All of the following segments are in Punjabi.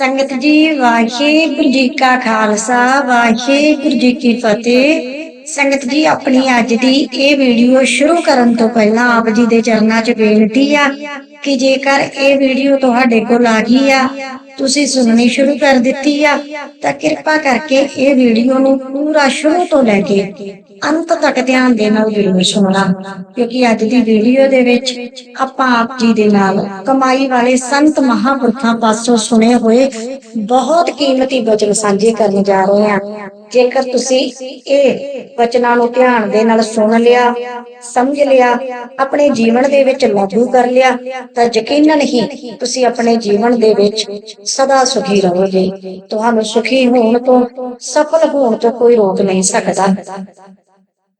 ਸੰਗਤ ਜੀ, ਵਾਹਿਗੁਰੂ ਜੀ ਕਾ ਖਾਲਸਾ, ਵਾਹਿਗੁਰੂ ਜੀ ਕੀ ਫਤਿਹ। ਸੰਗਤ ਜੀ, ਆਪਣੀ ਅੱਜ ਦੀ ਇਹ ਵੀਡੀਓ ਸ਼ੁਰੂ ਕਰਨ ਤੋਂ ਪਹਿਲਾਂ ਆਪ ਜੀ ਦੇ ਚਰਨਾਂ 'ਚ ਬੇਨਤੀ ਆ ਕਿ ਜੇਕਰ ਇਹ ਵੀਡੀਓ ਤੁਹਾਡੇ ਕੋਲ ਆ ਗਈ ਆ ਤੁਸੀਂ ਸੁਣਨੀ ਸ਼ੁਰੂ ਕਰ ਦਿੱਤੀ ਆ, ਤਾਂ ਕਿਰਪਾ ਕਰਕੇ ਇਹ ਵੀਡੀਓ ਨੂੰ ਪੂਰਾ ਸ਼ੁਰੂ ਤੋਂ ਲੈ ਕੇ ਅੰਤ ਤੱਕ ਧਿਆਨ ਦੇ ਨਾਲ ਵੀਡੀਓ ਸੁਣਨਾ, ਕਿਉਂਕਿ ਅੱਜ ਦੀ ਵੀਡੀਓ ਦੇ ਵਿੱਚ ਆਪਾਂ ਆਪ ਜੀ ਦੇ ਨਾਲ ਕਮਾਈ ਵਾਲੇ ਸੰਤ ਮਹਾਂਪੁਰਖਾਂ ਪਾਸੋਂ ਸੁਣੇ ਹੋਏ ਬਹੁਤ ਕੀਮਤੀ ਬਚਨ ਸਾਂਝੇ ਕਰਨ ਜਾ ਰਹੇ ਹਾਂ। ਜੇਕਰ ਤੁਸੀਂ ਇਹ ਬਚਨਾਂ ਨੂੰ ਧਿਆਨ ਦੇ ਨਾਲ ਸੁਣ ਲਿਆ, ਸਮਝ ਲਿਆ, ਆਪਣੇ ਜੀਵਨ ਦੇ ਵਿੱਚ ਲਾਗੂ ਕਰ ਲਿਆ, ਤਾਂ ਯਕੀਨਨ ਹੀ ਤੁਸੀਂ ਆਪਣੇ ਜੀਵਨ ਦੇ ਵਿੱਚ ਸਦਾ ਸੁਖੀ ਰਹੋਗੇ। ਤੁਹਾਨੂੰ ਸੁਖੀ ਹੋਣ ਤੋਂ ਸਫਲ ਹੋਣ ਤੋਂ ਕੋਈ ਰੋਕ ਨਹੀਂ ਸਕਦਾ।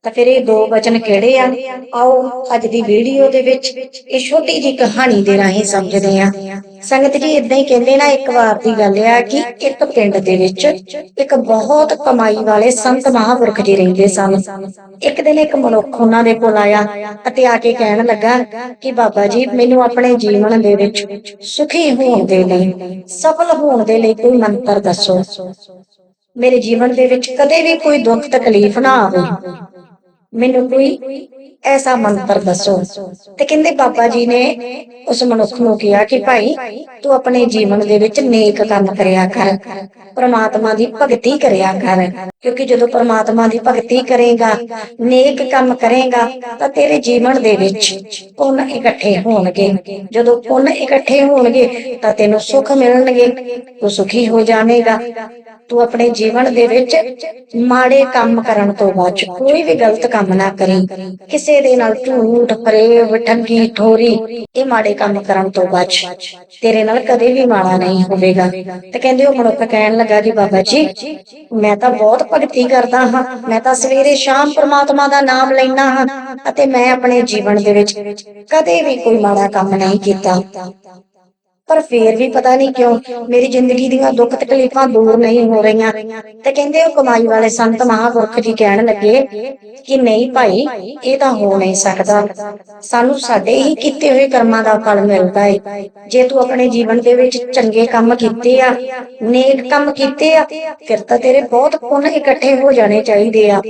ਤਾਂ ਫਿਰ ਇਹ ਦੋ ਵਚਨ ਕਿਹੜੇ ਆ? ਆਓ, ਅੱਜ ਦੀ ਵੀਡੀਓ ਦੇ ਵਿੱਚ ਇਹ ਛੋਟੀ ਜੀ ਕਹਾਣੀ ਦੇ ਰਾਹੀਂ ਸਮਝਦੇ ਆ ਸੰਗਤ ਜੀ ਇਦਾਂ ਹੀ ਕਹਿੰਦੇ ਨਾ, ਇੱਕ ਵਾਰ ਦੀ ਗੱਲ ਆ ਕਿ ਇੱਕ ਪਿੰਡ ਦੇ ਵਿੱਚ ਇੱਕ ਬਹੁਤ ਕਮਾਈ ਵਾਲੇ ਸੰਤ ਮਹਾਂਪੁਰਖ ਜੀ ਰਹਿੰਦੇ ਸਨ। ਇੱਕ ਦਿਨ ਇੱਕ ਮਨੁੱਖ ਉਹਨਾਂ ਦੇ ਕੋਲ ਆਇਆ ਅਤੇ ਆ ਕੇ ਕਹਿਣ ਲੱਗਾ ਕਿ ਬਾਬਾ ਜੀ, ਮੈਨੂੰ ਆਪਣੇ ਜੀਵਨ ਦੇ ਵਿੱਚ ਸੁਖੀ ਹੋਣ ਦੇ ਲਈ, ਸਫਲ ਹੋਣ ਦੇ ਲਈ ਕੋਈ ਮੰਤਰ ਦੱਸੋ। ਮੇਰੇ ਜੀਵਨ ਦੇ ਵਿੱਚ ਕਦੇ ਵੀ ਕੋਈ ਦੁੱਖ ਤਕਲੀਫ ਨਾ ਆਵੇ। ਮੈਨੂੰ ਕੋਈ ਐਸਾ ਮੰਤਰ ਦੱਸੋ? ਤੇ ਕਹਿੰਦੇ ਬਾਬਾ ਜੀ ਨੇ ਉਸ ਮਨੁੱਖ ਨੂੰ ਕਿਹਾ ਕਿ ਭਾਈ, ਤੂੰ ਆਪਣੇ ਜੀਵਨ ਦੇ ਵਿੱਚ ਨੇਕ ਕੰਮ ਕਰਿਆ ਕਰ, ਪ੍ਰਮਾਤਮਾ ਦੀ ਭਗਤੀ ਕਰਿਆ ਕਰ। ਕਿਉਂਕਿ ਜਦੋਂ ਪ੍ਰਮਾਤਮਾ ਦੀ ਭਗਤੀ ਕਰੇਗਾ, ਨੇਕ ਕੰਮ ਕਰੇਗਾ, ਤਾਂ ਤੇਰੇ ਜੀਵਨ ਦੇ ਵਿੱਚ ਪੁੰਨ ਇਕੱਠੇ ਹੋਣਗੇ। ਜਦੋਂ ਪੁੰਨ ਇਕੱਠੇ ਹੋਣਗੇ, ਤਾਂ ਤੈਨੂੰ ਸੁੱਖ ਮਿਲਣਗੇ, ਤੂੰ ਸੁਖੀ ਹੋ ਜਾਵੇਂਗਾ। ਤੂੰ ਆਪਣੇ ਜੀਵਨ ਦੇ ਵਿੱਚ ਮਾੜੇ ਕੰਮ ਕਰਨ ਤੋਂ ਬਚ ਕੋਈ ਵੀ ਗਲਤ ਕੰਮ ਨਾ ਕਰੀ। ਕਿਸੇ ਦੇ ਨਾਲ ਝੂਠ ਫਰੇਬ ਠੱਗੀ, ਠੋਰੀ, ਇਹ ਮਾੜੇ ਕੰਮ ਕਰਨ ਤੋਂ ਬਚ। ਤੇਰੇ ਨਾਲ ਕਦੇ ਵੀ ਮਾੜਾ ਨਹੀਂ ਹੋਵੇਗਾ। ਤੇ ਕਹਿੰਦੇ ਉਹ ਮਨੁੱਖ ਕਹਿਣ ਲੱਗਾ ਜੀ, ਬਾਬਾ ਜੀ, ਮੈਂ ਤਾਂ ਬਹੁਤ ਭਗਤੀ ਕਰਦਾ ਹਾਂ। ਮੈਂ ਤਾਂ ਸਵੇਰੇ ਸ਼ਾਮ ਪ੍ਰਮਾਤਮਾ ਦਾ ਨਾਮ ਲੈਣਾ ਹਾਂ। ਅਤੇ ਮੈਂ ਆਪਣੇ ਜੀਵਨ ਦੇ ਵਿੱਚ ਕਦੇ ਵੀ ਕੋਈ ਮਾੜਾ ਕੰਮ ਨਹੀਂ ਕੀਤਾ। ਪਰ ਫੇਰ ਵੀ ਪਤਾ ਨਹੀਂ ਕਿਉਂ ਮੇਰੀ ਜ਼ਿੰਦਗੀ ਦੀਆਂ ਦੁੱਖ ਤਕਲੀਫਾਂ ਦੂਰ ਨਹੀਂ ਹੋ ਰਹੀਆਂ। ਤੇ ਕਹਿੰਦੇ ਉਹ ਕਮਾਈ ਵਾਲੇ ਸੰਤ ਮਹਾਂਪੁਰਖ ਜੀ ਕਹਿਣ ਲੱਗੇ ਕਿ ਨਹੀਂ ਭਾਈ, ਇਹ ਤਾਂ ਹੋ ਨਹੀਂ ਸਕਦਾ। ਸਾਨੂੰ ਸਾਡੇ ਹੀ ਕੀਤੇ ਹੋਏ ਕਰਮਾਂ ਦਾ ਫਲ ਮਿਲਦਾ ਹੈ ਜੇ ਤੂੰ ਆਪਣੇ ਜੀਵਨ ਦੇ ਵਿੱਚ ਚੰਗੇ ਕੰਮ ਕੀਤੇ ਆ, ਨੇਕ ਕੰਮ ਕੀਤੇ ਆ, ਫਿਰ ਤਾਂ ਤੇਰੇ ਬਹੁਤ ਪੁੰਨ ਇਕੱਠੇ ਹੋ ਜਾਣੇ ਚਾਹੀਦੇ ਆ।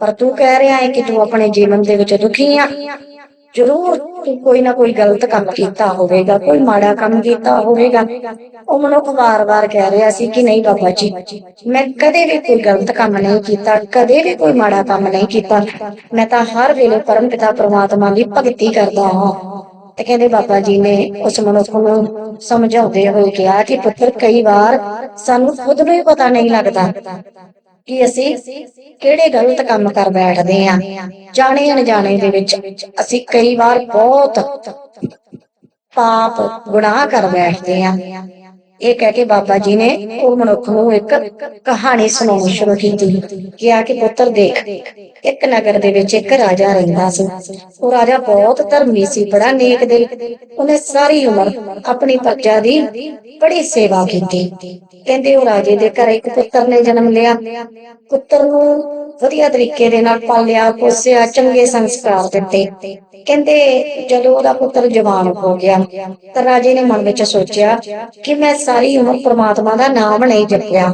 ਪਰ ਤੂੰ ਕਹਿ ਰਿਹਾ ਹੈ ਕਿ ਤੂੰ ਆਪਣੇ ਜੀਵਨ ਦੇ ਵਿੱਚ ਦੁਖੀ ਆ। ਜ਼ਰੂਰ ਕੋਈ ਨਾ ਕੋਈ ਗਲਤ ਕੰਮ ਕੀਤਾ ਹੋਵੇਗਾ, ਕੋਈ ਮਾੜਾ ਕੰਮ ਕੀਤਾ ਹੋਵੇਗਾ, ਉਹ ਮਨੁੱਖ ਵਾਰ-ਵਾਰ ਕਹਿ ਰਿਹਾ ਸੀ ਕਿ ਨਹੀਂ ਬਾਬਾ ਜੀ, ਮੈਂ ਕਦੇ ਵੀ ਕੋਈ ਗਲਤ ਕੰਮ ਨਹੀਂ ਕੀਤਾ, ਕਦੇ ਵੀ ਕੋਈ ਮਾੜਾ ਕੰਮ ਨਹੀਂ ਕੀਤਾ। ਮੈਂ ਤਾਂ ਹਰ ਵੇਲੇ ਪਰਮ ਪਿਤਾ ਪ੍ਰਮਾਤਮਾ ਦੀ ਭਗਤੀ ਕਰਦਾ ਹਾਂ। ਤੇ ਕਹਿੰਦੇ ਬਾਬਾ ਜੀ ਨੇ ਉਸ ਮਨੁੱਖ ਨੂੰ ਸਮਝਾਉਂਦੇ ਹੋਏ ਕਿਹਾ ਕਿ ਪੁੱਤਰ, ਕਈ ਵਾਰ ਸਾਨੂੰ ਖੁਦ ਨੂੰ ਹੀ ਪਤਾ ਨਹੀਂ ਲੱਗਦਾ। ਕਿ ਅਸੀਂ ਕਿਹੜੇ ਗਲਤ ਕੰਮ ਕਰ ਬੈਠਦੇ ਆ ਜਾਣੇ ਅਣਜਾਣੇ ਦੇ ਵਿੱਚ ਅਸੀਂ ਕਈ ਵਾਰ ਬਹੁਤ ਪਾਪ ਗੁਨਾਹ ਕਰ ਬੈਠਦੇ ਆ ਇਹ ਕਹਿ ਕੇ ਬਾਬਾ ਜੀ ਨੇ ਉਹ ਮਨੁੱਖ ਨੂੰ ਇੱਕ ਕਹਾਣੀ ਸੁਣਾਉਣੀ ਸ਼ੁਰੂ ਕੀਤੀ ਕਿਹਾ ਕਿ ਪੁੱਤਰ ਦੇਖ, ਇੱਕ ਨਗਰ ਦੇ ਵਿੱਚ ਇੱਕ ਰਾਜਾ ਰਹਿੰਦਾ ਸੀ। ਉਹ ਰਾਜਾ ਬਹੁਤ ਧਰਮੀ ਸੀ, ਬੜਾ ਨੇਕ ਦਿਲ। ਉਹਨੇ ਸਾਰੀ ਉਮਰ ਆਪਣੀ ਪ੍ਰਜਾ ਦੀ ਬੜੀ ਸੇਵਾ ਕੀਤੀ। ਕਹਿੰਦੇ ਉਹ ਰਾਜੇ ਦੇ ਘਰ ਇੱਕ ਪੁੱਤਰ ਨੇ ਜਨਮ ਲਿਆ। ਪੁੱਤਰ ਨੂੰ ਵਧੀਆ ਤਰੀਕੇ ਦੇ ਨਾਲ ਪਾਲਿਆ, ਪੋਸਿਆ, ਚੰਗੇ ਸੰਸਕਾਰ ਦਿੱਤੇ। ਕਹਿੰਦੇ ਜਦੋਂ ਉਹਦਾ ਪੁੱਤਰ ਜਵਾਨ ਹੋ ਗਿਆ ਤਾਂ ਰਾਜੇ ਨੇ ਮਨ ਵਿੱਚ ਸੋਚਿਆ ਕਿ ਮੈਂ ਸਾਰੀ ਉਮਰ ਪ੍ਰਮਾਤਮਾ ਦਾ ਨਾਮ ਨਹੀਂ ਜਪਿਆ।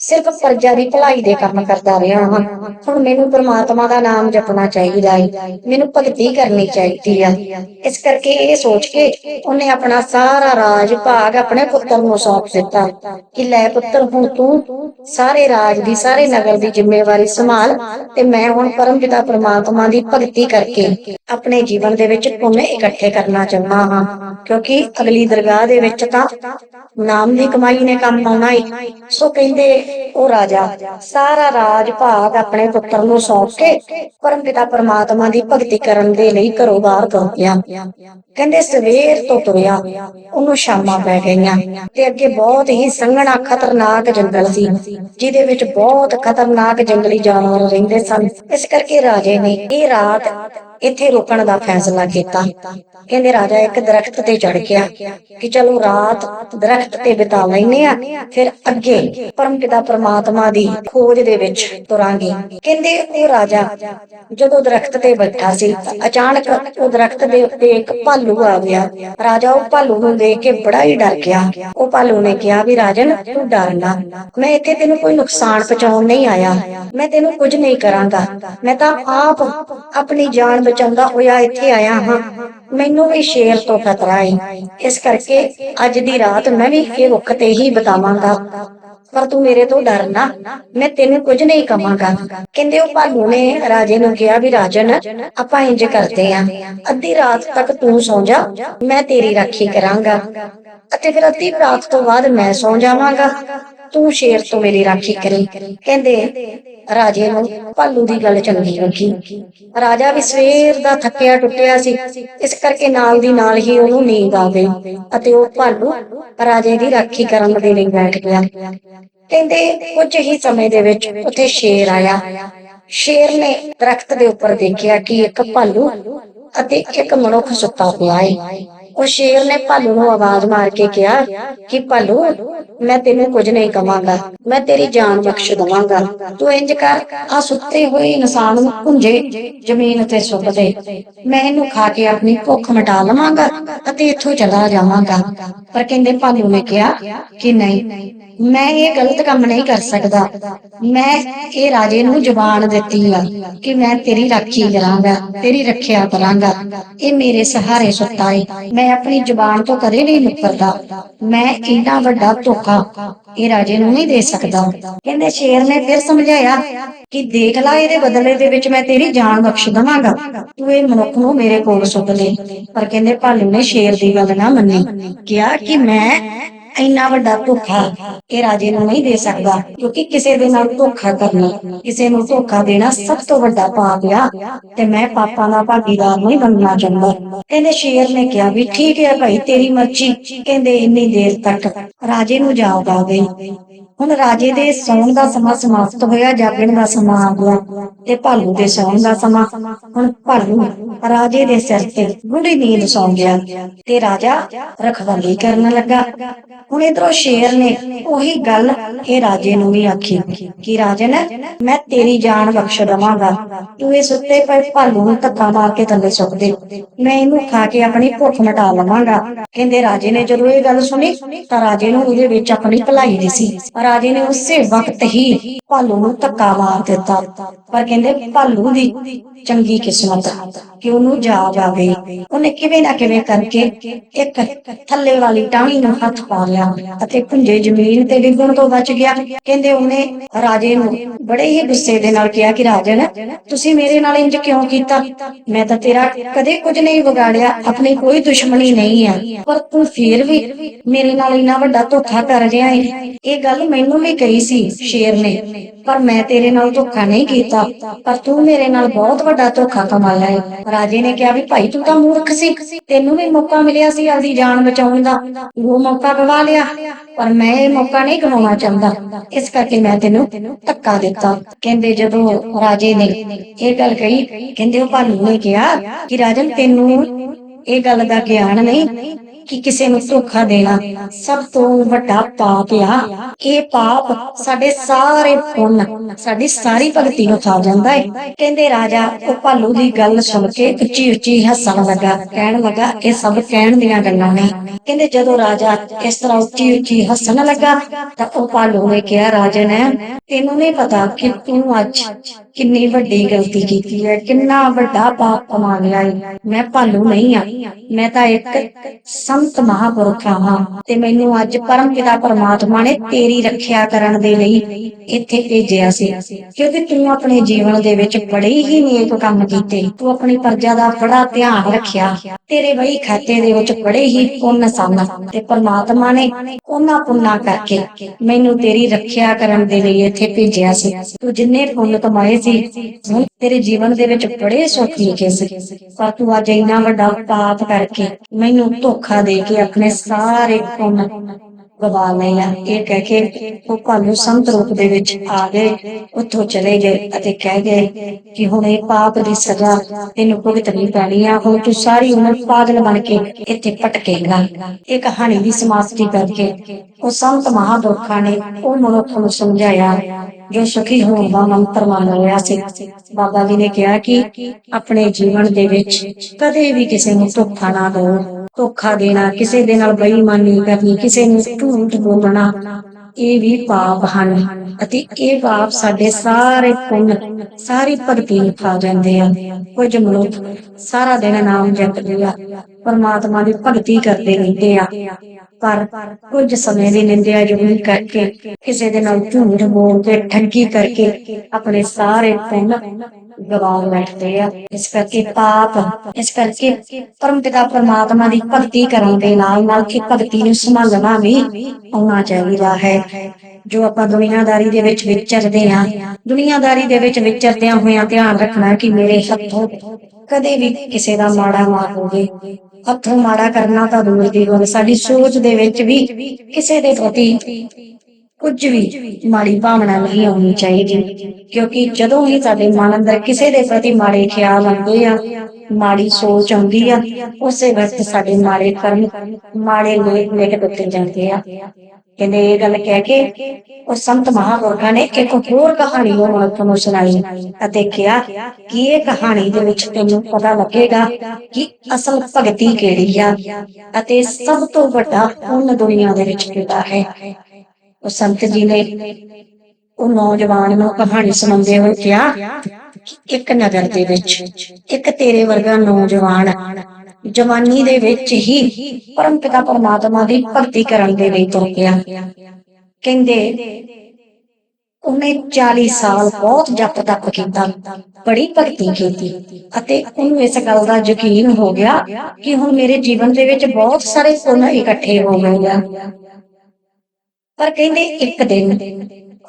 ਸਿਰਫ ਪ੍ਰਜਾ ਦੀ ਭਲਾਈ ਦੇ ਕੰਮ ਕਰਦਾ ਰਿਹਾ ਹਾਂ। ਹੁਣ ਮੈਨੂੰ ਪ੍ਰਮਾਤਮਾ ਦਾ ਨਾਮ ਜਪਣਾ ਚਾਹੀਦਾ ਹੈ ਮੈਨੂੰ ਭਗਤੀ ਕਰਨੀ ਚਾਹੀਦੀ ਆ। ਇਸ ਕਰਕੇ ਇਹ ਸੋਚ ਕੇ ਉਹਨੇ ਆਪਣਾ ਸਾਰਾ ਰਾਜ ਭਾਗ ਆਪਣੇ ਪੁੱਤਰ ਨੂੰ ਸੌਂਪ ਦਿੱਤਾ ਕਿ ਲੈ ਪੁੱਤਰ, ਹੁਣ ਤੂੰ ਸਾਰੇ ਰਾਜ ਦੀ, ਸਾਰੇ ਨਗਰ ਦੀ ਜ਼ਿੰਮੇਵਾਰੀ ਸੰਭਾਲ ਤੇ ਮੈਂ ਹੁਣ ਪਰਮਪਿਤਾ ਪ੍ਰਮਾਤਮਾ ਦੀ ਭਗਤੀ ਕਰਕੇ ਆਪਣੇ ਜੀਵਨ ਦੇ ਵਿੱਚ ਪੁੰਨ ਇਕੱਠੇ ਕਰਨਾ ਚਾਹੁੰਦਾ ਹਾਂ, ਕਿਉਂਕਿ ਅਗਲੀ ਦਰਗਾਹ ਦੇ ਵਿੱਚ ਤਾਂ ਨਾਮ ਦੀ ਕਮਾਈ ਨੇ ਕੰਮ ਆਉਣਾ ਹੈ ਸੋ ਕਹਿੰਦੇ ਉਹ ਰਾਜਾ, ਸਾਰਾ ਰਾਜ ਭਾਗ ਆਪਣੇ ਪੁੱਤਰ ਨੂੰ ਸੌਂਪ ਕੇ ਪਰਮਪਿਤਾ ਪ੍ਰਮਾਤਮਾ ਦੀ ਭਗਤੀ ਕਰਨ ਦੇ ਲਈ ਘਰੋਂ ਬਾਹਰ ਤੁਰ ਪਿਆ ਕਹਿੰਦੇ, ਸਵੇਰ ਤੋਂ ਤੁਰਿਆ, ਉਹਨੂੰ ਸ਼ਾਮਾਂ ਪੈ ਗਈਆਂ ਤੇ ਅੱਗੇ ਬਹੁਤ ਹੀ ਸੰਘਣਾ, ਖਤਰਨਾਕ ਜੰਗਲ ਸੀ, ਜਿਹਦੇ ਵਿੱਚ ਬਹੁਤ ਖਤਰਨਾਕ ਜੰਗਲੀ ਜਾਨਵਰ ਰਹਿੰਦੇ ਸਨ। ਇਸ ਕਰਕੇ ਰਾਜੇ ਨੇ ਇਹ ਰਾਤ ਇੱਥੇ ਰੁਕਣ ਦਾ ਫੈਸਲਾ ਕੀਤਾ। ਕਹਿੰਦੇ ਰਾਜਾ ਇੱਕ ਦਰਖਤ ਤੇ ਚੜ ਗਿਆ ਕਿ ਚਲੋ ਰਾਤ ਦਰਖਤ ਤੇ ਬਿਤਾ ਲੈਨੇ ਆ ਫਿਰ ਅੱਗੇ ਪਰਮਪਿਤਾ ਪਰਮਾਤਮਾ ਦੀ ਖੋਜ ਦੇ ਵਿੱਚ ਤੁਰਾਂਗੇ। ਕਹਿੰਦੇ ਉਹ ਰਾਜਾ ਜਦੋਂ ਦਰਖਤ ਤੇ ਬੈਠਾ ਸੀ, ਅਚਾਨਕ ਉਹ ਦਰਖਤ ਦੇ ਉੱਤੇ ਇੱਕ ਭਾਲੂ ਆ ਗਿਆ। ਰਾਜਾ ਉਹ ਭਾਲੂ ਨੂੰ ਦੇਖ ਕੇ ਬੜਾ ਹੀ ਡਰ ਗਿਆ। ਉਹ ਭਾਲੂ ਨੇ ਕਿਹਾ ਵੀ ਰਾਜਨ, ਤੂੰ ਡਰ ਨਾ। ਮੈਂ ਇੱਥੇ ਤੈਨੂੰ ਕੋਈ ਨੁਕਸਾਨ ਪਹੁੰਚਾਉਣ ਨਹੀਂ ਆਇਆ। ਮੈਂ ਤੈਨੂੰ ਕੁਝ ਨਹੀਂ ਕਰਾਂਗਾ। ਮੈਂ ਤਾਂ ਆਪ ਆਪਣੀ ਜਾਨ ਬਚਾਉਂਦਾ ਹੋਇਆ ਇੱਥੇ ਆਇਆ ਹਾਂ। ਮੈਨੂੰ ਵੀ ਸ਼ੇਰ ਤੋਂ ਖਤਰਾ ਹੈ ਇਸ ਕਰਕੇ ਅੱਜ ਦੀ ਰਾਤ ਮੈਂ ਵੀ ਇਹ ਰੁੱਖ ਤੇ ਹੀ ਬਿਤਾਵਾਂਗਾ। ਪਰ ਤੂੰ ਮੇਰੇ ਤੋਂ ਡਰ ਨਾ। ਮੈਂ ਤੈਨੂੰ ਕੁਝ ਨਹੀਂ ਕਵਾਂਗਾ। ਕਹਿੰਦੇ ਉਹ ਭਾਲੂ ਨੇ ਰਾਜੇ ਨੂੰ ਕਿਹਾ ਵੀ ਰਾਜਨ, ਆਪਾਂ ਇੰਜ ਕਰਦੇ ਆਂ। ਅੱਧੀ ਰਾਤ ਤੱਕ ਤੂੰ ਸੌਂ ਜਾ। ਮੈਂ ਤੇਰੀ ਰਾਖੀ ਕਰਾਂਗਾ। ਅਤੇ ਫਿਰ ਅੱਧੀ ਰਾਤ ਤੋਂ ਬਾਅਦ ਮੈਂ ਸੌਂ ਜਾਵਾਂਗਾ। ਤੂੰ ਸ਼ੇਰ ਤੋਂ ਮੇਰੀ ਰਾਖੀ ਕਰੀ। ਕਹਿੰਦੇ, ਰਾਜੇ ਨੂੰ ਭਾਲੂ ਦੀ ਗੱਲ ਚੰਗੀ ਲੱਗੀ। ਰਾਜਾ ਵੀ ਸਵੇਰ ਦਾ ਥੱਕਿਆ ਟੁੱਟਿਆ ਸੀ। ਇਸ ਕਰਕੇ ਨਾਲ ਦੀ ਨਾਲ ਹੀ ਉਹਨੂੰ ਨੀਂਦ ਆ ਗਈ ਅਤੇ ਉਹ ਭਾਲੂ ਰਾਜੇ ਦੀ ਰਾਖੀ ਕਰਨ ਦੇ ਲਈ ਬੈਠ ਗਿਆ। ਕਹਿੰਦੇ, ਕੁਝ ਹੀ ਸਮੇਂ ਦੇ ਵਿੱਚ ਉੱਥੇ ਸ਼ੇਰ ਆਇਆ। ਸ਼ੇਰ ਨੇ ਦਰਖਤ ਦੇ ਉੱਪਰ ਦੇਖਿਆ ਕਿ ਇੱਕ ਭਾਲੂ ਅਤੇ ਇੱਕ ਮਨੁੱਖ ਸੁੱਤਾ ਪਿਆ ਹੈ ਉਹ ਸ਼ੇਰ ਨੇ ਭਾਲੂ ਨੂੰ ਆਵਾਜ਼ ਮਾਰ ਕੇ ਕਿਹਾ ਕਿ ਭਾਲੂ, ਮੈਂ ਤੈਨੂੰ ਕੁਝ ਨਹੀਂ ਕਵਾਂਗਾ। ਮੈਂ ਤੇਰੀ ਜਾਨ ਬਖਸ਼ ਦਵਾਂਗਾ। ਤੂੰ ਇੰਜ ਕਰ ਆ ਸੁੱਤੇ ਹੋਏ ਇਨਸਾਨ ਨੂੰ ਪੁੰਜੇ ਜ਼ਮੀਨ ਤੇ ਸੁੱਟ ਦੇ। ਮੈਂ ਇਹਨੂੰ ਖਾ ਕੇ ਆਪਣੀ ਭੁੱਖ ਮਿਟਾ ਲਵਾਂਗਾ ਅਤੇ ਇੱਥੋਂ ਚਲਾ ਜਾਵਾਂਗਾ। ਪਰ ਕਹਿੰਦੇ ਭਾਲੂ ਨੇ ਕਿਹਾ ਕਿ ਨਹੀਂ, ਮੈਂ ਇਹ ਗਲਤ ਕੰਮ ਨਹੀਂ ਕਰ ਸਕਦਾ। ਮੈਂ ਇਹ ਰਾਜੇ ਨੂੰ ਜ਼ੁਬਾਨ ਦਿੱਤੀ ਆ ਕਿ ਮੈਂ ਤੇਰੀ ਰਾਖੀ ਕਰਾਂਗਾ, ਤੇਰੀ ਰੱਖਿਆ ਕਰਾਂਗਾ। ਇਹ ਮੇਰੇ ਸਹਾਰੇ ਸੁੱਤਾ ਏ। ਮੈਂ ਆਪਣੀ ਜ਼ੁਬਾਨ ਤੋਂ ਕਦੇ ਨਹੀਂ ਮੁੱਕਰਦਾ ਮੈਂ ਇੰਨਾ ਵੱਡਾ ਧੋਖਾ ਇਹ ਰਾਜੇ ਨੂੰ ਨਹੀਂ ਦੇ ਸਕਦਾ। ਕਹਿੰਦੇ, ਸ਼ੇਰ ਨੇ ਫਿਰ ਸਮਝਾਇਆ ਕਿ ਦੇਖ ਲੈ, ਇਹਦੇ ਬਦਲੇ ਦੇ ਵਿੱਚ ਮੈਂ ਤੇਰੀ ਜਾਨ ਬਖਸ਼ ਦਵਾਂਗਾ। ਤੂੰ ਇਹ ਮਨੁੱਖ ਨੂੰ ਮੇਰੇ ਕੋਲ ਸੁੱਟ ਲੈ ਪਰ ਕਹਿੰਦੇ, ਭਾਲੂ ਨੇ ਸ਼ੇਰ ਦੀ ਗੱਲ ਨਾ ਮੰਨੀ। ਕਿਹਾ ਕਿ ਮੈਂ ਇੰਨਾ ਵੱਡਾ ਧੋਖਾ ਇਹ ਰਾਜੇ ਨੂੰ ਨਹੀਂ ਦੇ ਸਕਦਾ, ਕਿਉਂਕਿ ਕਿਸੇ ਦੇ ਨਾਲ ਧੋਖਾ ਕਰਨਾ, ਕਿਸੇ ਨੂੰ ਧੋਖਾ ਦੇਣਾ ਸਭ ਤੋਂ ਵੱਡਾ ਪਾਪ ਆ, ਤੇ ਮੈਂ ਪਾਪਾਂ ਦਾ ਭਾਗੀਦਾਰ ਨਹੀਂ ਬਣਨਾ ਚਾਹੁੰਦਾ। ਕਹਿੰਦੇ ਸ਼ੇਰ ਨੇ ਕਿਹਾ ਵੀ ਠੀਕ ਹੈ ਭਾਈ, ਤੇਰੀ ਮਰਜ਼ੀ, ਕਹਿੰਦੇ ਇੰਨੀ ਦੇਰ ਤੱਕ, ਰਾਜੇ ਨੂੰ ਜਾਗ ਆ ਗਈ। ਹੁਣ ਰਾਜੇ ਦੇ ਸੌਣ ਦਾ ਸਮਾਂ ਸਮਾਪਤ ਹੋਇਆ, ਜਾਗਣ ਦਾ ਸਮਾਂ ਆ ਗਿਆ ਤੇ ਭਾਲੂ ਦੇ ਸੌਣ ਦਾ ਸਮਾਂ। ਹੁਣ ਭਾਲੂ ਰਾਜੇ ਦੇ ਸਿਰ ਤੇ ਗੂੜੀ ਨੀਂਦ ਸੌਂ ਗਿਆ ਤੇ ਰਾਜਾ ਰਖਵਾਲੀ ਕਰਨ ਲੱਗਾ। ਹੁਣ ਇਧਰੋਂ ਸ਼ੇਰ ਨੇ ਉਹੀ ਗੱਲ ਇਹ ਰਾਜੇ ਨੂੰ ਵੀ ਆਖੀ ਕਿ, ਰਾਜਨ, ਮੈਂ ਤੇਰੀ ਜਾਨ ਬਖਸ਼ ਦਵਾਂਗਾ। ਤੂੰ ਇਹ ਸੁੱਤੇ ਪਏ ਭਾਲੂ ਨੂੰ ਧੱਕਾ ਮਾਰ ਕੇ ਥੱਲੇ ਸੁੱਟ ਦੇ। ਮੈਂ ਇਹਨੂੰ ਖਾ ਕੇ ਆਪਣੀ ਭੁੱਖ ਮਿਟਾ ਲਵਾਂਗਾ। ਕਹਿੰਦੇ ਰਾਜੇ ਨੇ ਜਦੋਂ ਇਹ ਗੱਲ ਸੁਣੀ ਤਾਂ ਰਾਜੇ ਨੂੰ ਉਹਦੇ ਵਿੱਚ ਆਪਣੀ ਭਲਾਈ ਦਿਸੀ ਰਾਜੇ ਨੇ ਉਸੇ ਵਕਤ ਹੀ ਭਾਲੂ ਨੂੰ ਧੱਕਾ ਮਾਰ ਦਿੱਤਾ। ਪਰ ਕਹਿੰਦੇ ਭਾਲੂ ਦੀ ਚੰਗੀ ਕਿਸਮਤ ਕਿ ਉਹਨੂੰ ਜਾਗ ਆ ਗਈ ਉਹਨੇ ਕਿਵੇਂ ਨਾ ਕਿਵੇਂ ਕਰਕੇ ਇੱਕ ਥੱਲੇ ਵਾਲੀ ਟਾਹਣੀ ਨੂੰ ਹੱਥ ਪਾ ਲਿਆ ਅਤੇ ਪੁੰਜੇ ਜ਼ਮੀਨ ਤੇ ਡਿੱਗਣ ਤੋਂ ਬਚ ਗਿਆ। ਕਹਿੰਦੇ ਉਹਨੇ ਰਾਜੇ ਨੂੰ ਬੜੇ ਹੀ ਗੁੱਸੇ ਦੇ ਨਾਲ ਕਿਹਾ ਕਿ ਰਾਜਨ, ਤੁਸੀਂ ਮੇਰੇ ਨਾਲ ਇੰਜ ਕਿਉਂ ਕੀਤਾ? ਮੈਂ ਤਾਂ ਤੇਰਾ ਕਦੇ ਕੁਝ ਨਹੀਂ ਵਿਗਾੜਿਆ, ਆਪਣੀ ਕੋਈ ਦੁਸ਼ਮਣੀ ਨਹੀਂ ਹੈ ਪਰ ਤੂੰ ਫੇਰ ਵੀ ਮੇਰੇ ਨਾਲ ਇੰਨਾ ਵੱਡਾ ਧੋਖਾ ਕਰ ਰਿਹਾ ਹੈ ਇਹ ਗੱਲ ਮੈਨੂੰ ਵੀ ਕਹੀ ਸੀ ਸ਼ੇਰ ਨੇ, ਪਰ ਮੈਂ ਤੇਰੇ ਨਾਲ ਧੋਖਾ ਨਹੀਂ ਕੀਤਾ, ਪਰ ਤੂੰ ਮੇਰੇ ਨਾਲ ਬਹੁਤ ਵੱਡਾ ਧੋਖਾ ਕਮਾਇਆ ਹੈ ਰਾਜੇ ਨੇ ਕਿਹਾ ਵੀ ਭਾਈ ਤੂੰ ਤਾਂ ਮੂਰਖ ਸੀ, ਤੈਨੂੰ ਵੀ ਮੌਕਾ ਮਿਲਿਆ ਸੀ ਆਪਦੀ ਜਾਨ ਬਚਾਉਣ ਦਾ। ਉਹ ਮੌਕਾ ਗਵਾ ਲਿਆ, ਪਰ ਮੈਂ ਇਹ ਮੌਕਾ ਨਹੀਂ ਗਵਾਉਣਾ ਚਾਹੁੰਦਾ। ਇਸ ਕਰਕੇ ਮੈਂ ਤੈਨੂੰ ਧੱਕਾ ਦਿੱਤਾ। ਕਹਿੰਦੇ ਜਦੋਂ ਰਾਜੇ ਨੇ ਇਹ ਗੱਲ ਕਹੀ, ਕਹਿੰਦੇ ਉਹ ਭਾਲੂ ਨੇ ਕਿਹਾ ਕਿ ਰਾਜਨ ਤੈਨੂੰ ਇਹ ਗੱਲ ਦਾ ਗਿਆਨ ਨਹੀਂ ਕਿ ਕਿਸੇ ਨੂੰ ਧੋਖਾ ਦੇਣਾ ਸਭ ਤੋਂ ਵੱਡਾ ਪਾਪ ਆ। ਇਹ ਪਾਪ ਸਾਡੇ ਸਾਰੇ ਪੁੰਨ, ਸਾਡੀ ਸਾਰੀ ਭਗਤੀ ਨੂੰ ਖਾ ਜਾਂਦਾ ਹੈ ਕਹਿੰਦੇ ਰਾਜਾ, ਉਹ ਭਾਲੂ ਦੀ ਗੱਲ ਸੁਣ ਕੇ ਉੱਚੀ ਉੱਚੀ ਹੱਸਣ ਲੱਗਾ, ਕਹਿਣ ਲੱਗਾ, ਇਹ ਸਭ ਕਹਿਣ ਦੀਆਂ ਗੱਲਾਂ ਨੇ। ਕਹਿੰਦੇ ਜਦੋਂ ਰਾਜਾ ਇਸ ਤਰ੍ਹਾਂ ਉੱਚੀ ਉੱਚੀ ਹੱਸਣ ਲੱਗਾ, ਤਾਂ ਉਹ ਭਾਲੂ ਨੇ ਕਿਹਾ, ਰਾਜਨ, ਤੈਨੂੰ ਨਹੀਂ ਪਤਾ ਕਿ ਤੂੰ ਅੱਜ ਕਿੰਨੀ ਵੱਡੀ ਗਲਤੀ ਕੀਤੀ ਹੈ, ਕਿੰਨਾ ਵੱਡਾ ਪਾਪ ਕਮਾ ਲਿਆ ਹੈ ਮੈਂ ਭਾਲੂ ਨਹੀਂ ਆ, ਮੈਂ ਤਾਂ ਇੱਕ ਸੰਤ ਮਹਾਪੁਰਖ ਹਾਂ ਤੇ ਮੈਨੂੰ ਅੱਜ ਪਰਮ ਪਿਤਾ ਪਰਮਾਤਮਾ ਨੇ ਤੇਰੀ ਰੱਖਿਆ ਕਰਨ ਦੇ ਲਈ ਇੱਥੇ ਭੇਜਿਆ ਸੀ। ਕਿਉਂਕਿ ਤੂੰ ਆਪਣੇ ਜੀਵਨ ਦੇ ਵਿੱਚ ਬੜੇ ਹੀ ਨੇਕ ਕੰਮ ਕੀਤੇ। ਤੂੰ ਆਪਣੀ ਪ੍ਰਜਾ ਦਾ ਬੜਾ ਧਿਆਨ ਰੱਖਿਆ। ਤੇਰੇ ਵਹੀ ਖਾਤੇ ਦੇ ਵਿੱਚ ਬੜੇ ਹੀ ਪੁੰਨ ਸਨ। ਤੇ ਪਰਮਾਤਮਾ ਨੇ ਉਹਨਾਂ ਪੁੰਨਾ ਕਰਕੇ ਮੈਨੂੰ ਤੇਰੀ ਰੱਖਿਆ ਕਰਨ ਦੇ ਲਈ ਇੱਥੇ ਭੇਜਿਆ ਸੀ। ਤੂੰ ਜਿੰਨੇ ਪੁੰਨ ਕਮਾਏ ਸੀ, ਹੁਣ ਤੇਰੇ ਜੀਵਨ ਦੇ ਵਿੱਚ ਬੜੇ ਸੁੱਖ ਲਿਖੇ ਸੀ। ਪਰ ਤੂੰ ਅੱਜ ਇੰਨਾ ਵੱਡਾ ਪਾਪ ਕਰਕੇ ਮੈਨੂੰ ਧੋਖਾ ਦੇ ਕੇ ਆਪਣੇ ਸਾਰੇ ਪੁੰਨ ਗਵਾ ਲਏ ਆ। ਇਹ ਕਹਿ ਕੇ ਉਹ ਭਾਲੂ ਸੰਤ ਰੂਪ ਦੇ ਵਿੱਚ ਆ ਗਏ, ਉੱਥੋਂ ਚਲੇ ਗਏ ਅਤੇ ਕਹਿ ਗਏ ਕਿ ਹੁਣ ਇਹ ਪਾਪ ਦੀ ਸਜ਼ਾ ਤੈਨੂੰ ਭੁਗਤਣੀ ਪੈਣੀ ਆ। ਹੁਣ ਤੂੰ ਸਾਰੀ ਉਮਰ ਪਾਗਲ ਬਣ ਕੇ ਇੱਥੇ ਭਟਕੇਗਾ। ਇਹ ਕਹਾਣੀ ਦੀ ਸਮਾਪਤੀ ਕਰਕੇ ਉਹ ਸੰਤ ਮਹਾਪੁਰਖਾਂ ਨੇ ਉਹ ਮਨੁੱਖ ਨੂੰ ਸਮਝਾਇਆ, ਜੋ ਸੁਖੀ ਹੋਣ ਦਾ ਮੰਤਰ ਮੰਨ ਰਿਹਾ ਸੀ। ਬਾਬਾ ਜੀ ਨੇ ਕਿਹਾ ਕਿ ਆਪਣੇ ਜੀਵਨ ਦੇ ਵਿੱਚ ਕਦੇ ਵੀ ਕਿਸੇ ਨੂੰ ਧੋਖਾ ਨਾ ਦਿਓ। ਧੋਖਾ ਦੇਣਾ, ਕਿਸੇ ਦੇ ਨਾਲ ਬੇਈਮਾਨੀ ਕਰਨੀ, ਕਿਸੇ ਨੂੰ ਝੂਠ ਬੋਲਣਾ, ਇਹ ਵੀ ਪਾਪ ਹਨ। ਅਤੇ ਇਹ ਪਾਪ ਸਾਡੇ ਸਾਰੇ ਪੁੰਨ, ਸਾਰੀ ਭਗਤੀ ਨੂੰ ਖਾ ਜਾਂਦੇ ਆ। ਕੁਝ ਮਨੁੱਖ ਸਾਰਾ ਦਿਨ ਨਾਮ ਜਪਦੇ ਆ ਪਰਮਾਤਮਾ ਦੀ ਭਗਤੀ ਕਰਦੇ ਰਹਿੰਦੇ ਆ। ਪਰ ਕੁਝ ਸਮੇਂ ਦੀ ਨਿੰਦਿਆ ਜ਼ਰੂਰ ਕਰਕੇ ਕਿਸੇ ਦੇ ਨਾਲ ਝੂਠ ਬੋਲ ਕੇ ਠੱਗੀ ਕਰਕੇ ਆਪਣੇ ਸਾਰੇ ਪੁੰਨ ਗਵਾ ਬੈਠਦੇ ਆ। ਇਸ ਕਰਕੇ ਪਾਪ, ਇਸ ਕਰਕੇ ਪਰਮਪਿਤਾ ਪਰਮਾਤਮਾ ਦੀ ਭਗਤੀ ਕਰਨ ਦੇ ਨਾਲ ਨਾਲ ਕਿ ਭਗਤੀ ਨੂੰ ਸੰਭਾਲਣਾ ਵੀ ਆਉਣਾ ਚਾਹੀਦਾ ਹੈ। ਜੋ ਆਪਾਂ ਦੁਨੀਆਦਾਰੀ ਦੇ ਵਿੱਚ ਵਿਚਰਦੇ ਹਾਂ ਦੁਨੀਆਦਾਰੀ ਦੇ ਵਿੱਚ ਵਿਚਰਦਿਆਂ ਹੋਇਆਂ ਧਿਆਨ ਰੱਖਣਾ ਕਿ ਮੇਰੇ ਹੱਥੋਂ ਕਦੇ ਵੀ ਕਿਸੇ ਦਾ ਮਾੜਾ ਨਾ ਹੋਵੇ। ਹੱਥੋਂ ਮਾੜਾ ਕਰਨਾ ਤਾਂ ਦੂਰ ਦੀ ਗੱਲ, ਸਾਡੀ ਸੋਚ ਦੇ ਵਿੱਚ ਵੀ ਕਿਸੇ ਦੇ ਪ੍ਰਤੀ ਕੁਝ ਵੀ ਮਾੜੀ ਭਾਵਨਾ ਨਹੀਂ ਆਉਣੀ ਚਾਹੀਦੀ, ਕਿਉਂਕਿ ਜਦੋਂ ਹੀ ਸਾਡੇ ਮਨ ਅੰਦਰ ਕਿਸੇ ਦੇ ਪ੍ਰਤੀ ਮਾੜੇ ਖਿਆਲ ਆਉਂਦੇ ਆ ਮਾੜੀ ਸੋਚ ਆਉਂਦੀ ਆ, ਉਸੇ ਵਕਤ ਸਾਡੇ ਮਾੜੇ ਕਰਮ, ਮਾੜੇ ਲੋਕ ਲਿਖ ਦਿੱਤੇ ਜਾਂਦੇ ਆ। ਕਹਿੰਦੇ ਇਹ ਗੱਲ ਕਹਿ ਕੇ ਉਹ ਸੰਤ ਮਹਾਪੁਰਖਾਂ ਨੇ ਇੱਕ ਹੋਰ ਕਹਾਣੀ ਉਹ ਨੂੰ ਸੁਣਾਈ ਅਤੇ ਕਿਹਾ ਕਿ ਇਹ ਕਹਾਣੀ ਦੇ ਵਿੱਚ ਤੈਨੂੰ ਪਤਾ ਲੱਗੇਗਾ ਕਿ ਅਸਲ ਭਗਤੀ ਕਿਹੜੀ ਆ ਅਤੇ ਸਭ ਤੋਂ ਵੱਡਾ ਪੁੰਨ ਦੁਨੀਆ ਦੇ ਵਿੱਚ ਕਿਹੜਾ ਹੈ। ਉਹ ਸੰਤ ਜੀ ਨੇ ਉਹ ਨੌਜਵਾਨ ਨੂੰ ਕਹਾਣੀ ਸੁਣਾਉਂਦੇ ਹੋਏ ਕਿਹਾ ਕਿ ਇੱਕ ਨਗਰ ਦੇ ਵਿੱਚ ਇੱਕ ਤੇਰੇ ਵਰਗਾ ਨੌਜਵਾਨ ਜਵਾਨੀ ਦੇ ਵਿੱਚ ਹੀ ਪਰਮਪਿਤਾ ਪਰਮਾਤਮਾ ਦੀ ਭਗਤੀ ਕਰਨ ਦੇ ਲਈ ਤੁਰ ਪਿਆ। ਕਹਿੰਦੇ, ਉਹਨੇ 40 ਸਾਲ ਬਹੁਤ ਜਪ ਤਪ ਕੀਤਾ, ਬੜੀ ਭਗਤੀ ਕੀਤੀ ਅਤੇ ਉਹਨੂੰ ਇਸ ਗੱਲ ਦਾ ਯਕੀਨ ਹੋ ਗਿਆ ਕਿ ਹੁਣ ਮੇਰੇ ਜੀਵਨ ਦੇ ਵਿੱਚ ਬਹੁਤ ਸਾਰੇ ਪੁੰਨ ਇਕੱਠੇ ਹੋ ਗਏ ਆ। ਪਰ ਕਹਿੰਦੇ, ਇੱਕ ਦਿਨ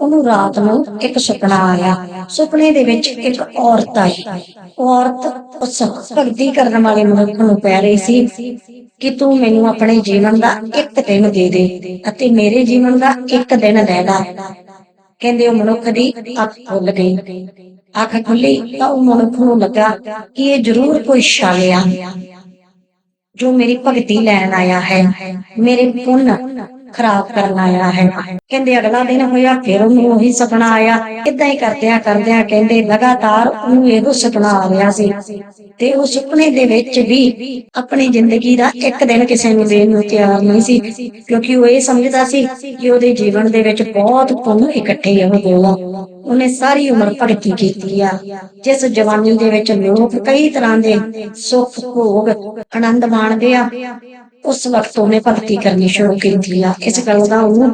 ਉਹਨੂੰ ਰਾਤ ਨੂੰ ਇੱਕ ਸੁਪਨਾ ਆਇਆ। ਸੁਪਨੇ ਦੇ ਵਿੱਚ ਇੱਕ ਔਰਤ ਆਈ। ਔਰਤ ਉਸ ਭਗਤੀ ਕਰਨ ਵਾਲੇ ਮਨੁੱਖ ਨੂੰ ਕਹਿ ਰਹੀ ਸੀ ਕਿ ਤੂੰ ਮੈਨੂੰ ਆਪਣੇ ਜੀਵਨ ਦਾ ਇੱਕ ਦਿਨ ਦੇ ਦੇ ਅਤੇ ਮੇਰੇ ਜੀਵਨ ਦਾ ਇੱਕ ਦਿਨ ਲੈ ਲੈ। ਕਹਿੰਦੇ ਉਹ ਮਨੁੱਖ ਦੀ ਅੱਖ ਖੁੱਲ ਗਈ। ਅੱਖ ਖੁੱਲੀ ਤਾਂ ਉਹ ਮਨੁੱਖ ਨੂੰ ਲੱਗਾ ਕਿ ਇਹ ਜ਼ਰੂਰ ਕੋਈ ਛਾਲਿਆ। ਜੋ ਮੇਰੀ ਭਗਤੀ ਲੈਣ ਆਇਆ ਹੈ, ਮੇਰੇ ਪੁੰਨ ਖਰਾਬ ਕਰਨ ਆਇਆ ਹੈ। ਕਹਿੰਦੇ ਅਗਲਾ ਦਿਨ ਹੋਇਆ, ਫਿਰ ਉਹਨੂੰ ਉਹੀ ਸੁਪਨਾ ਆਇਆ। ਇਦਾਂ ਹੀ ਕਰਦਿਆਂ ਕਰਦਿਆਂ ਕਹਿੰਦੇ, ਲਗਾਤਾਰ ਉਹਨੂੰ ਇਹੋ ਸੁਪਨਾ ਆ ਰਿਹਾ ਸੀ। ਤੇ ਉਹ ਸੁਪਨੇ ਦੇ ਵਿੱਚ ਵੀ ਆਪਣੀ ਜ਼ਿੰਦਗੀ ਦਾ ਇੱਕ ਦਿਨ ਕਿਸੇ ਨੂੰ ਦੇਣ ਨੂੰ ਤਿਆਰ ਨਹੀਂ ਸੀ, ਕਿਉਂਕਿ ਉਹ ਇਹ ਸਮਝਦਾ ਸੀ ਕਿ ਉਹਦੇ ਜੀਵਨ ਦੇ ਵਿੱਚ ਬਹੁਤ ਪੁੰਨ ਇਕੱਠੇ ਹੋ ਗਏ ਉਹਨੇ ਸਾਰੀ ਉਮਰ ਭਗਤੀ ਕੀਤੀ ਆ। ਜਿਸ ਜਵਾਨੀ ਦੇ ਵਿੱਚ ਲੋਕ ਕਈ ਤਰ੍ਹਾਂ ਦੇ ਸੁੱਖ ਭੋਗ ਆਨੰਦ ਮਾਣਦੇ ਆ। ਉਸ ਵਕਤ ਉਹਨੇ ਭਗਤੀ ਕਰਨੀ ਸ਼ੁਰੂ ਕੀਤੀ ਆ। ਇਸ ਗੱਲ ਦਾ ਉਹਨੂੰ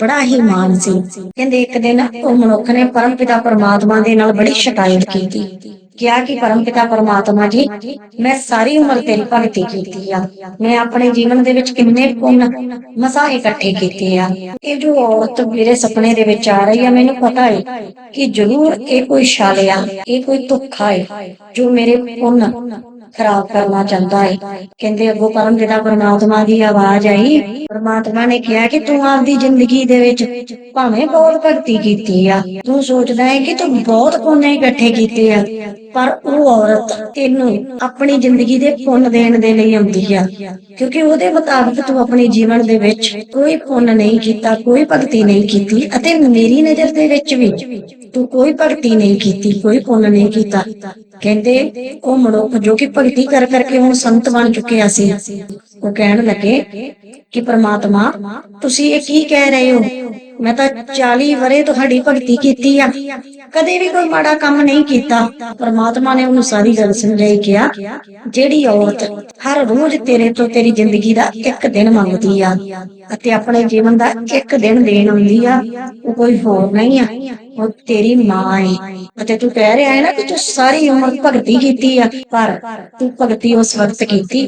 ਬੜਾ ਹੀ ਮਾਣ ਸੀ। ਕਹਿੰਦੇ ਇੱਕ ਦਿਨ ਉਹ ਮਨੁੱਖ ਨੇ ਪਰਮਪਿਤਾ ਪਰਮਾਤਮਾ ਦੇ ਨਾਲ ਬੜੀ ਸ਼ਿਕਾਇਤ ਕੀਤੀ। ਕਿਹਾ ਕਿ ਪਰਮਪਿਤਾ ਪਰਮਾਤਮਾ ਜੀ, ਮੈਂ ਸਾਰੀ ਉਮਰ ਤੇਰੀ ਭਗਤੀ ਕੀਤੀ ਆ। ਮੈਂ ਆਪਣੇ ਜੀਵਨ ਦੇ ਵਿੱਚ ਕਿੰਨੇ ਪੁੰਨ ਮਸਾ ਇਕੱਠੇ ਕੀਤੇ ਆ। ਇਹ ਜੋ ਔਰਤ ਮੇਰੇ ਸੁਪਨੇ ਦੇ ਵਿੱਚ ਆ ਰਹੀ ਆ, ਮੈਨੂੰ ਪਤਾ ਹੈ ਕਿ ਜ਼ਰੂਰ ਇਹ ਕੋਈ ਛਾਲਿਆ ਇਹ ਕੋਈ ਧੋਖਾ ਹੈ ਜੋ ਮੇਰੇ ਪੁੰਨ ਖਰਾਬ ਕਰਨਾ ਚਾਹੁੰਦਾ ਹੈ ਕਹਿੰਦੇ ਅੱਗੋਂ ਪਰਮ ਜਿਹੜਾ ਪਰਮਾਤਮਾ ਦੀ ਆਵਾਜ਼ ਆਈ, ਪਰਮਾਤਮਾ ਨੇ ਕਿਹਾ ਕਿ ਤੂੰ ਆਪਦੀ ਜ਼ਿੰਦਗੀ ਦੇ ਵਿੱਚ ਭਾਵੇਂ ਬਹੁਤ ਭਗਤੀ ਕੀਤੀ ਆ। ਤੂੰ ਸੋਚਦਾ ਹੈ ਕਿ ਤੂੰ ਬਹੁਤ ਪੁੰਨ ਇਕੱਠੇ ਕੀਤੇ ਆ। ਪਰ ਉਹ ਔਰਤ ਤੈਨੂੰ ਆਪਣੀ ਜ਼ਿੰਦਗੀ ਦੇ ਪੁੰਨ ਦੇਣ ਦੇ ਲਈ ਆਉਂਦੀ ਆ। ਕਿਉਂਕਿ ਉਹਦੇ ਮੁਤਾਬਕ ਤੂੰ ਆਪਣੇ ਜੀਵਨ ਦੇ ਵਿੱਚ ਕੋਈ ਪੁੰਨ ਨਹੀਂ ਕੀਤਾ, ਕੋਈ ਭਗਤੀ ਨਹੀਂ ਕੀਤੀ ਅਤੇ ਮੇਰੀ ਨਜ਼ਰ ਦੇ ਵਿੱਚ ਵੀ ਤੂੰ ਕੋਈ ਭਗਤੀ ਨਹੀਂ ਕੀਤੀ, ਕੋਈ ਪੁੰਨ ਨਹੀਂ ਕੀਤਾ। ਕਹਿੰਦੇ ਉਹ ਮਨੁੱਖ ਜੋ ਕਿ ਭਗਤੀ ਕਰ ਕਰਕੇ ਹੁਣ ਸੰਤ ਬਣ ਚੁੱਕਿਆ ਸੀ। ਉਹ ਕਹਿਣ ਲੱਗੇ ਕਿ ਪ੍ਰਮਾਤਮਾ, ਤੁਸੀਂ ਇਹ ਕੀ ਕਹਿ ਰਹੇ ਹੋ? ਮੈਂ ਤਾਂ 40 ਵਰੇ ਤੁਹਾਡੀ ਭਗਤੀ ਕੀਤੀ ਆ। ਕਦੇ ਵੀ ਕੋਈ ਮਾੜਾ ਕੰਮ ਨਹੀਂ ਕੀਤਾ। ਪ੍ਰਮਾਤਮਾ ਨੇ ਉਹਨੂੰ ਸਾਰੀ ਗੱਲ ਸਮਝਾਈ, ਕਿਹਾ, ਜਿਹੜੀ ਔਰਤ ਹਰ ਰੋਜ਼ ਤੇਰੇ ਤੋਂ ਤੇਰੀ ਜ਼ਿੰਦਗੀ ਦਾ ਇੱਕ ਦਿਨ ਮੰਗਦੀ ਆ ਅਤੇ ਆਪਣੇ ਜੀਵਨ ਦਾ ਇੱਕ ਦਿਨ ਦੇਣ ਆਉਂਦੀ ਆ, ਉਹ ਕੋਈ ਹੋਰ ਨਹੀਂ ਆ, ਉਹ ਤੇਰੀ ਮਾਂ ਹੈ ਅਤੇ ਤੂੰ ਕਹਿ ਰਿਹਾ ਹੈ ਨਾ ਕਿ ਤੂੰ ਸਾਰੀ ਉਮਰ ਭਗਤੀ ਕੀਤੀ ਆ, ਪਰ ਤੂੰ ਭਗਤੀ ਉਸ ਵਕਤ ਕੀਤੀ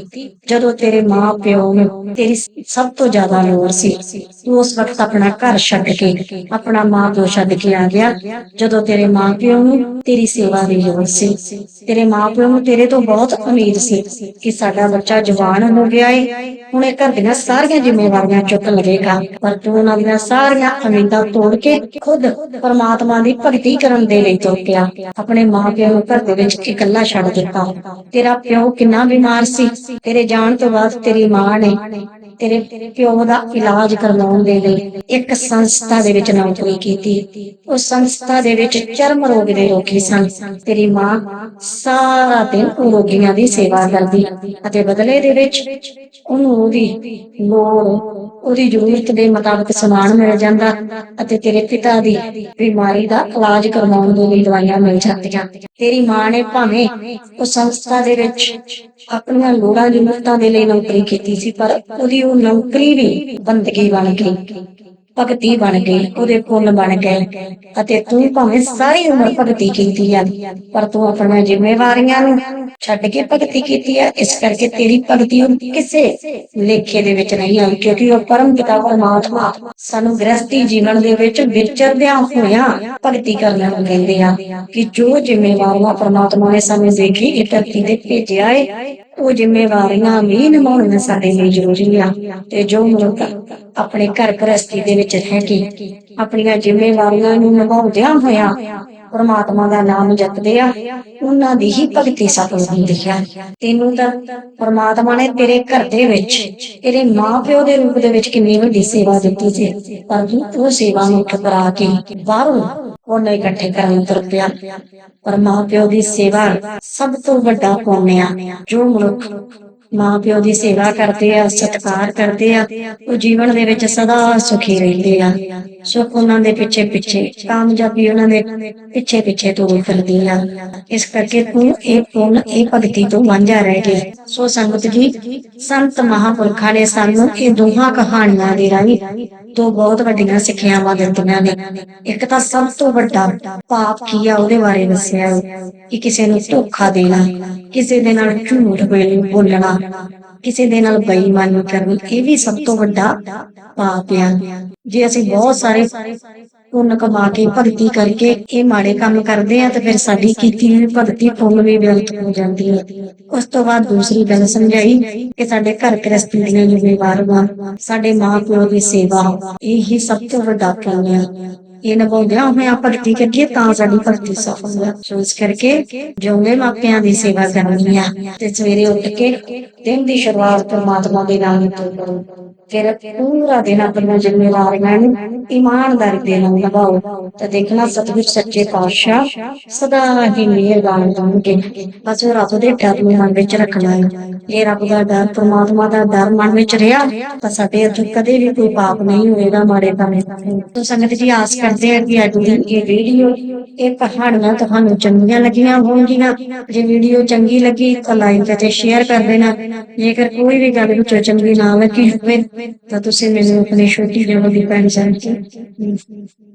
ਜਦੋਂ ਤੇਰੇ ਮਾਂ ਪਿਓ ਨੂੰ ਤੇਰੀ ਸਭ ਤੋਂ ਜ਼ਿਆਦਾ ਲੋੜ ਸੀ। ਤੂੰ ਉਸ ਵਕਤ ਆਪਣਾ ਘਰ ਛੱਡ ਕੇ, ਆਪਣਾ ਮਾਂ ਛੱਡ ਕੇ ਆ ਗਿਆ, ਜਦੋਂ ਤੇਰੇ ਮਾਂ ਪਿਓ ਨੂੰ ਤੇਰੀ ਸੇਵਾ ਦੀ ਲੋੜ ਸੀ। ਤੇਰੇ ਮਾਂ ਨੂੰ ਤੇਰੇ ਤੋਂ ਬਹੁਤ ਉਮੀਦ ਸੀ ਕਿ ਸਾਡਾ ਬੱਚਾ ਜਵਾਨ ਹੋ ਗਿਆ ਏ। ਹੁਣ ਇਹ ਘਰ ਦੀਆਂ ਸਾਰੀਆਂ ਜ਼ਿੰਮੇਵਾਰੀਆਂ ਚੁੱਕ ਲਵੇਗਾ, ਪਰ ਤੂੰ ਉਹਨਾਂ ਦੀਆਂ ਸਾਰੀਆਂ ਉਮੀਦਾਂ ਤੋੜ ਕੇ ਖੁਦ ਪਰਮਾਤਮਾ ਦੀ ਭਗਤੀ ਕਰਨ ਦੇ ਲਈ ਤੁਰ ਆਪਣੇ ਮਾਂ ਪਿਓ ਨੂੰ ਘਰ ਦੇ ਵਿੱਚ ਇਕੱਲਾ ਛੱਡ ਦਿੱਤਾ। ਤੇਰਾ ਪਿਓ ਕਿੰਨਾ ਬਿਮਾਰ ਸੀ। ਤੇਰੇ ਜਾਣ ਤੋਂ ਬਾਅਦ ਤੇਰੀ ਮਾਂ ਨੇ ਤੇਰੇ ਪਿਓ ਦਾ ਇਲਾਜ ਕਰਵਾਉਣ ਦੇ ਲਈ ਇੱਕ ਸੰਸਥਾ ਦੇ ਵਿੱਚ ਨੌਕਰੀ ਕੀਤੀ। ਉਸ ਸੰਸਥਾ ਦੇ ਵਿੱਚ ਚਰਮ ਰੋਗ ਦੇ ਰੋਗੀ ਸਨ। ਤੇਰੀ ਮਾਂ ਸਾਰਾ ਦਿਨ ਉਹ ਰੋਗੀਆਂ ਦੀ ਸੇਵਾ ਕਰਦੀ ਅਤੇ ਬਦਲੇ ਦੇ ਵਿੱਚ ਉਹਨੂੰ ਉਹਦੀ ਲੋੜ, ਉਹਦੀ ਜ਼ਰੂਰਤ ਦੇ ਮੁਤਾਬਕ ਸਮਾਨ ਮਿਲ ਜਾਂਦਾ ਅਤੇ ਤੇਰੇ ਪਿਤਾ ਦੀ ਬਿਮਾਰੀ ਦਾ ਇਲਾਜ ਕਰਵਾਉਣ ਦੇ ਲਈ ਦਵਾਈਆਂ ਮਿਲ ਜਾਂਦੀਆਂ। ਤੇਰੀ ਮਾਂ ਨੇ ਭਾਵੇਂ ਉਹ ਸੰਸਥਾ ਦੇ ਵਿੱਚ ਆਪਣੀਆਂ ਲੋੜਾਂ ਦੀ ਜ਼ਰੂਰਤਾਂ ਦੇ ਲਈ ਨੌਕਰੀ ਕੀਤੀ ਸੀ, ਪਰ ਉਹਦੀ ਉਹ ਨੌਕਰੀ ਵੀ ਬੰਦਗੀ ਬਣ ਗਈ। ਭਗਤੀ ਬਣ ਗਈ ਉਹਦੇ ਪੁੰਨ ਬਣ ਗਏ। ਅਤੇ ਤੂੰ ਭਾਵੇਂ ਸਾਰੀ ਉਮਰ ਭਗਤੀ ਕੀਤੀ ਆ, ਪਰ ਤੂੰ ਆਪਣੀਆਂ ਜ਼ਿੰਮੇਵਾਰੀਆਂ ਨੂੰ ਛੱਡ ਕੇ ਭਗਤੀ ਕੀਤੀ ਆ। ਇਸ ਕਰਕੇ ਤੇਰੀ ਭਗਤੀ ਹੁਣ ਕਿਸੇ ਲੇਖੇ ਦੇ ਵਿੱਚ ਨਹੀਂ ਆਈ, ਕਿਉਂਕਿ ਉਹ ਪਰਮ ਪਿਤਾ ਪਰਮਾਤਮਾ ਸਾਨੂੰ ਗ੍ਰਸਤੀ ਜੀਵਨ ਦੇ ਵਿੱਚ ਵਿਚਰਦਿਆਂ ਹੋਇਆਂ ਭਗਤੀ ਕਰਨ ਨੂੰ ਕਹਿੰਦੇ ਆ ਕਿ ਜੋ ਜ਼ਿੰਮੇਵਾਰੀਆਂ ਪਰਮਾਤਮਾ ਨੇ ਸਾਨੂੰ ਦੇਖੀ, ਇਹ ਧਰਤੀ ਤੇ ਭੇਜਿਆ ਏ, ਉਹ ਜ਼ਿੰਮੇਵਾਰੀਆਂ ਵੀ ਨਿਭਾਉਣੀਆਂ ਸਾਡੇ ਲਈ ਜ਼ਰੂਰੀ ਆ। ਤੇ ਜੋ ਮਨੁੱਖ ਆਪਣੇ ਘਰ ਗ੍ਰਸਤੀ ਦੇ ਵਿੱਚ ਰਹਿ ਕੇ ਆਪਣੀਆਂ ਜ਼ਿੰਮੇਵਾਰੀਆਂ ਨੂੰ ਨਿਭਾਉਂਦਿਆਂ ਹੋਇਆਂ ਪਰਮਾਤਮਾ ਦਾ ਨਾਮ ਜਪਦੇ ਆ ਉਹਨਾਂ ਦੀ ਹੀ ਭਗਤੀ ਸਫਲ ਹੁੰਦੀ ਆ ਤੈਨੂੰ ਤਾਂ ਪਰਮਾਤਮਾ ਨੇ ਤੇਰੇ ਘਰ ਦੇ ਵਿੱਚ, ਤੇਰੇ ਮਾਪਿਓ ਦੇ ਰੂਪ ਦੇ ਵਿੱਚ ਕਿੰਨੀ ਵੱਡੀ ਸੇਵਾ ਦਿੱਤੀ ਸੀ, ਪਰ ਤੂੰ ਉਹ ਸੇਵਾ ਨੂੰ ਠੁਕਰਾ ਕੇ ਬਾਹਰੋਂ ਉਹਨੇ ਇਕੱਠੇ ਕਰਨ ਤੁਰ ਪਿਆ ਪਰ ਮਾਪਿਓ ਦੀ ਸੇਵਾ ਸਭ ਤੋਂ ਵੱਡਾ ਪੁੰਨ ਆ? ਜੋ ਮਨੁੱਖ ਮਾਂ ਪਿਓ ਦੀ ਸੇਵਾ ਕਰਦੇ ਆ, ਸਤਿਕਾਰ ਕਰਦੇ ਆ, ਉਹ ਜੀਵਨ ਦੇ ਵਿੱਚ ਸਦਾ ਸੁਖੀ ਰਹਿੰਦੇ ਆ। ਸੁਖ ਉਹਨਾਂ ਦੇ ਪਿੱਛੇ ਪਿੱਛੇ ਕਾਮਯਾਬੀ ਉਹਨਾਂ ਦੇ ਪਿੱਛੇ ਪਿੱਛੇ ਤੁਰ ਫਿਰਦੀ ਆ। ਇਸ ਕਰਕੇ ਤੂੰ ਇਹ ਪੁੰਨ, ਇਹ ਭਗਤੀ ਤੋਂ ਵਾਂਝਾ ਰਹਿ ਗਿਆ ਸੋ ਸੰਗਤ ਜੀ, ਸੰਤ ਮਹਾਪੁਰਖਾਂ ਨੇ ਸਾਨੂੰ ਇਹ ਦੋਹਾਂ ਕਹਾਣੀਆਂ ਦੇ ਰਾਹੀਂ ਦੋ ਬਹੁਤ ਵੱਡੀਆਂ ਸਿੱਖਿਆਵਾਂ ਦਿੱਤੀਆਂ ਨੇ। ਇੱਕ ਤਾਂ ਸਭ ਤੋਂ ਵੱਡਾ ਪਾਪ ਕੀ ਆ ਉਹਦੇ ਬਾਰੇ ਦੱਸਿਆ ਕਿ ਕਿਸੇ ਨੂੰ ਧੋਖਾ ਦੇਣਾ, ਕਿਸੇ ਦੇ ਨਾਲ ਝੂਠ ਬੋਲਣਾ, ਕਿਸੇ ਦੇ ਨਾਲ ਬੇਈਮਾਨੀ ਕਰਨੀ, ਇਹ ਵੀ ਸਭ ਤੋਂ ਵੱਡਾ ਪਾਪ ਆ। ਜੇ ਅਸੀਂ ਬਹੁਤ ਸਾਰੇ ਪੁੰਨ ਕਮਾ ਕੇ ਭਗਤੀ ਕਰਕੇ ਇਹ ਮਾੜੇ ਕੰਮ ਕਰਦੇ ਆ ਤੇ ਫਿਰ ਸਾਡੀ ਕੀਤੀ ਹੋਈ ਭਗਤੀ ਪੁੰਨ ਵੀ ਵਿਅਰਥ ਹੋ ਜਾਂਦੀ ਹੈ। ਉਸ ਤੋਂ ਬਾਅਦ ਦੂਸਰੀ ਗੱਲ ਸਮਝਾਈ ਕਿ ਸਾਡੇ ਘਰ ਗ੍ਰਸਤੀ ਦੀਆਂ ਜ਼ਿੰਮੇਵਾਰੀਆਂ, ਸਾਡੇ ਮਾਂ ਪਿਓ ਦੀ ਸੇਵਾ, ਇਹ ਹੀ ਸਭ ਤੋਂ ਵੱਡਾ ਪੁੰਨ ਹੈ ਇਹ ਨਿਭਾਉਂਦਿਆਂ ਹੋਇਆਂ ਭਗਤੀ ਕਰੀਏ ਤਾਂ ਸਾਡੀ ਭਗਤੀ ਸਫਲ ਹੈ ਸੋ ਇਸ ਕਰਕੇ ਜਿਉਂਦੇ ਮਾਪਿਆਂ ਦੀ ਸੇਵਾ ਕਰਨੀ ਆ ਤੇ ਸਵੇਰੇ ਉੱਠ ਕੇ ਦਿਨ ਦੀ ਸ਼ੁਰੂਆਤ ਪਰਮਾਤਮਾ ਦੇ ਨਾਮ ਤੋਂ ਕਰੋ। ਫਿਰ ਪੂਰਾ ਦਿਨ ਆਪਣੀਆਂ ਜ਼ਿੰਮੇਵਾਰੀਆਂ ਨੂੰ ਇਮਾਨਦਾਰੀ ਦੇ ਨਾਲ ਨਿਭਾਓ ਤਾਂ ਦੇਖਣਾ ਸਤਿਗੁਰ ਸੱਚੇ ਪਾਤਸ਼ਾਹ ਸਦਾ ਹੀ ਮਿਹਰਬਾਨ ਹੋਣਗੇ। ਬਸ ਉਹ ਰੱਬ ਦੇ ਡਰ ਨੂੰ ਮਨ ਵਿੱਚ ਰੱਖਣਾ ਹੈ। ਇਹ ਰੱਬ ਦਾ ਡਰ ਪ੍ਰਮਾਤਮਾ ਦਾ ਡਰ ਮਨ ਵਿੱਚ ਰਿਹਾ ਤਾਂ ਸਾਡੇ ਅੱਗੇ ਕਦੇ ਵੀ ਕੋਈ ਪਾਪ ਨਹੀਂ ਹੋਏਗਾ ਮਾੜੇ ਕੰਮ ਤੋਂ ਸੰਗਤ ਜੀ, ਆਸ ਕਰ ਕਰਦੇ ਹਾਂ ਕਿ ਅੱਜ ਦੀ ਇਹ ਵੀਡੀਓ, ਇਹ ਕਹਾਣੀਆਂ ਤੁਹਾਨੂੰ ਚੰਗੀਆਂ ਲੱਗੀਆਂ ਹੋਣਗੀਆਂ। ਜੇ ਵੀਡੀਓ ਚੰਗੀ ਲੱਗੀ ਤਾਂ ਲਾਈਕ ਅਤੇ ਸ਼ੇਅਰ ਕਰ ਦੇਣਾ। ਜੇਕਰ ਕੋਈ ਵੀ ਗੱਲ ਵਿੱਚੋਂ ਚੰਗੀ ਨਾ ਲੱਗੀ ਹੋਵੇ, ਤਾਂ ਤੁਸੀਂ ਮੈਨੂੰ ਆਪਣੀ ਛੋਟੀ ਜਿਹੀ ਭੈਣ ਸਮਝ ਕੇ